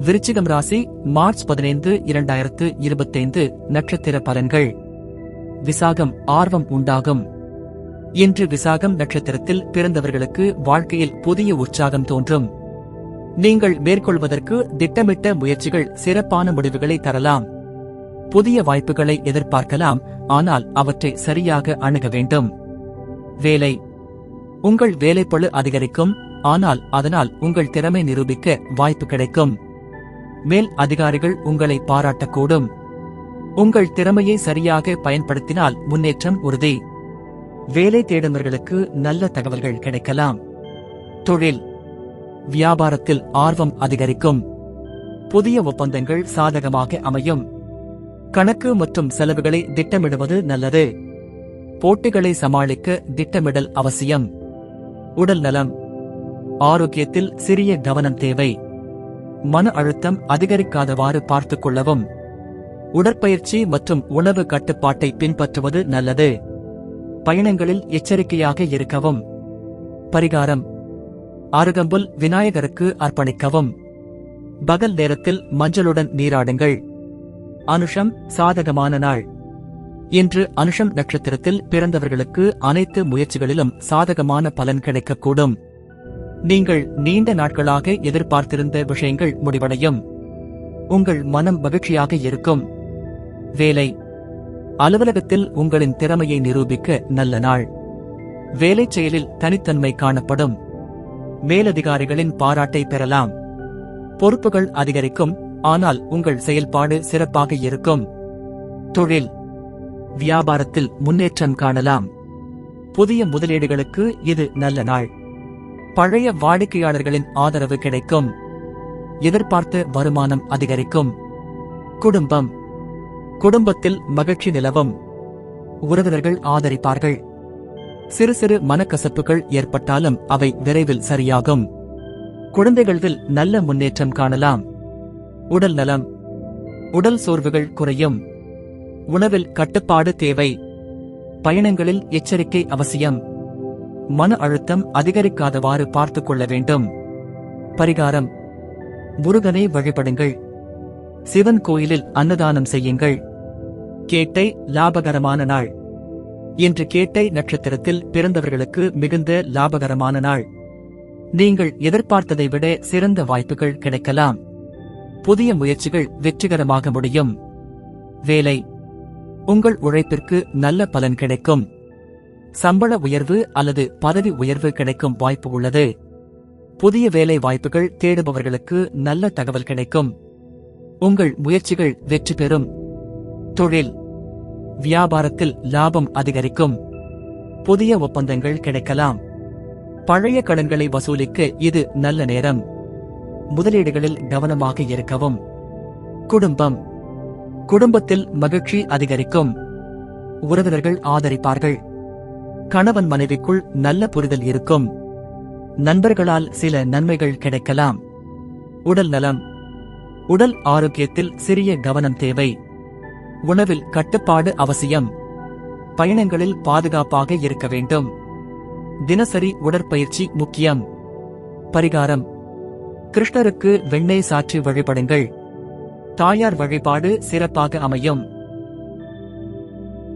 விருச்சிகம் ராசி மார்ச் பதினைந்து இரண்டாயிரத்து இருபத்தைந்து நட்சத்திர பலன்கள். விசாகம் ஆர்வம் உண்டாகும். இன்று விசாகம் நட்சத்திரத்தில் பிறந்தவர்களுக்கு வாழ்க்கையில் புதிய உற்சாகம் தோன்றும். நீங்கள் மேற்கொள்வதற்கு திட்டமிட்ட முயற்சிகள் சிறப்பான முடிவுகளை தரலாம். புதிய வாய்ப்புகளை எதிர்பார்க்கலாம் ஆனால் அவற்றை சரியாக அணுக வேண்டும். வேலை. உங்கள் வேலைப்பளு அதிகரிக்கும் ஆனால் அதனால் உங்கள் திறமை நிரூபிக்க வாய்ப்பு கிடைக்கும். மேல் அதிகாரிகள் உங்களை பாராட்டக்கூடும். உங்கள் திறமையை சரியாக பயன்படுத்தினால் முன்னேற்றம் உறுதி. வேலை தேடுபவர்களுக்கு நல்ல தகவல்கள் கிடைக்கலாம். தொழில். வியாபாரத்தில் ஆர்வம் அதிகரிக்கும். புதிய ஒப்பந்தங்கள் சாதகமாக அமையும். கணக்கு மற்றும் செலவுகளை திட்டமிடுவது நல்லது. போட்டிகளை சமாளிக்க திட்டமிடல் அவசியம். உடல் நலம். ஆரோக்கியத்தில் சிறிய கவனம் தேவை. மன அழுத்தம் அதிகரிக்காதவாறு பார்த்துக் கொள்ளவும். உடற்பயிற்சி மற்றும் உணவு கட்டுப்பாட்டை பின்பற்றுவது நல்லது. பயணங்களில் எச்சரிக்கையாக இருக்கவும். பரிகாரம். அருகம்புல் விநாயகருக்கு அர்ப்பணிக்கவும். பகல் நேரத்தில் மஞ்சளுடன் நீராடுங்கள். அனுஷம் சாதகமான நாள். இன்று அனுஷம் நட்சத்திரத்தில் பிறந்தவர்களுக்கு அனைத்து முயற்சிகளிலும் சாதகமான பலன் கிடைக்கக்கூடும். நீங்கள் நீண்ட நாட்களாக எதிர்பார்த்திருந்த விஷயங்கள் முடிவடையும். உங்கள் மனம் மகிழ்ச்சியாக இருக்கும். வேலை. அலுவலகத்தில் உங்களின் திறமையை நிரூபிக்க நல்ல நாள். வேலை செயலில் தனித்தன்மை காணப்படும். மேலதிகாரிகளின் பாராட்டை பெறலாம். பொறுப்புகள் அதிகரிக்கும் ஆனால் உங்கள் செயல்பாடு சிறப்பாக இருக்கும். தொழில். வியாபாரத்தில் முன்னேற்றம் காணலாம். புதிய முதலீடுகளுக்கு இது நல்ல நாள். பழைய வாடிக்கையாளர்களின் ஆதரவு கிடைக்கும். எதிர்பார்த்த வருமானம் அதிகரிக்கும். குடும்பம். குடும்பத்தில் மகிழ்ச்சி நிலவும். உறவினர்கள் ஆதரிப்பார்கள். சிறு சிறு மனக்கசப்புகள் ஏற்பட்டாலும் அவை விரைவில் சரியாகும். குழந்தைகளில் நல்ல முன்னேற்றம் காணலாம். உடல் நலம். உடல் சோர்வுகள் குறையும். உணவில் கட்டுப்பாடு தேவை. பயணங்களில் எச்சரிக்கை அவசியம். மன அழுத்தம் அதிகரிக்காதவாறு பார்த்துக் கொள்ள வேண்டும். பரிகாரம். முருகனை வழிபடுங்கள். சிவன் கோயிலில் அன்னதானம் செய்யுங்கள். கேட்டை லாபகரமான நாள். இன்று கேட்டை நட்சத்திரத்தில் பிறந்தவர்களுக்கு மிகுந்த லாபகரமான நாள். நீங்கள் எதிர்பார்த்ததை விட சிறந்த வாய்ப்புகள் கிடைக்கலாம். புதிய முயற்சிகள் வெற்றிகரமாக முடியும். வேலை. உங்கள் உழைப்பிற்கு நல்ல பலன் கிடைக்கும். சம்பள உயர்வு அல்லது பதவி உயர்வு கிடைக்கும் வாய்ப்பு உள்ளது. புதிய வேலை வாய்ப்புகள் தேடுபவர்களுக்கு நல்ல தகவல் கிடைக்கும். உங்கள் முயற்சிகள் வெற்றி பெறும். தொழில். வியாபாரத்தில் லாபம் அதிகரிக்கும். புதிய ஒப்பந்தங்கள் கிடைக்கலாம். பழைய கடன்களை வசூலிக்க இது நல்ல நேரம். முதலீடுகளில் கவனமாக இருக்கவும். குடும்பம். குடும்பத்தில் மகிழ்ச்சி அதிகரிக்கும். உறவினர்கள் ஆதரிப்பார்கள். கணவன் மனைவிக்குள் நல்ல புரிதல் இருக்கும். நண்பர்களால் சில நன்மைகள் கிடைக்கலாம். உடல் நலம். உடல் ஆரோக்கியத்தில் சிறிய கவனம் தேவை. உணவில் கட்டுப்பாடு அவசியம். பயணங்களில் பாதுகாப்பாக இருக்க வேண்டும். தினசரி உடற்பயிற்சி முக்கியம். பரிகாரம். கிருஷ்ணருக்கு வெண்ணெய் சாற்றி வழிபடுங்கள். தாயார் வழிபாடு சிறப்பாக அமையும்.